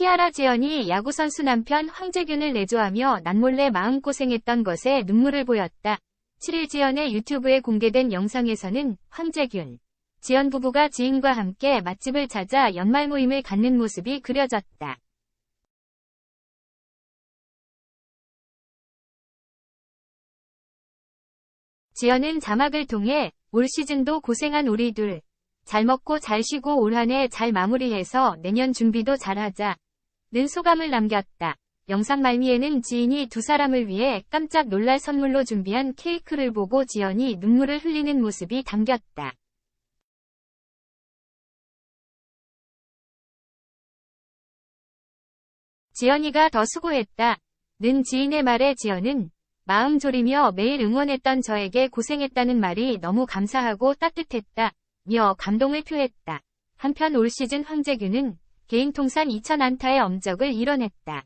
티아라 지연이 야구선수 남편 황재균을 내조하며 남몰래 마음고생했던 것에 눈물을 보였다. 7일 지연의 유튜브에 공개된 영상에서는 황재균, 지연 부부가 지인과 함께 맛집을 찾아 연말 모임을 갖는 모습이 그려졌다. 지연은 자막을 통해 올 시즌도 고생한 우리 둘. 잘 먹고 잘 쉬고 올 한 해 잘 마무리해서 내년 준비도 잘하자. 는 소감을 남겼다. 영상 말미에는 지인이 두 사람을 위해 깜짝 놀랄 선물로 준비한 케이크를 보고 지연이 눈물을 흘리는 모습이 담겼다. 지연이가 더 수고했다. 는 지인의 말에 지연은 마음 졸이며 매일 응원했던 저에게 고생했다는 말이 너무 감사하고 따뜻했다. 며 감동을 표했다. 한편 올 시즌 황재균은 개인 통산 2000안타의 엄적을 이뤄냈다.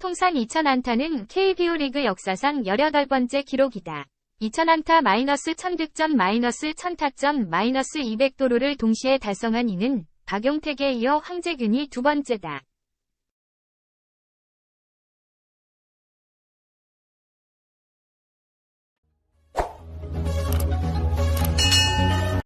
통산 2000안타는 KBO 리그 역사상 18번째 기록이다. 2000안타 마이너스 1000득점 마이너스 1000타점 마이너스 200도루를 동시에 달성한 이는 박용택에 이어 황재균이 두 번째다.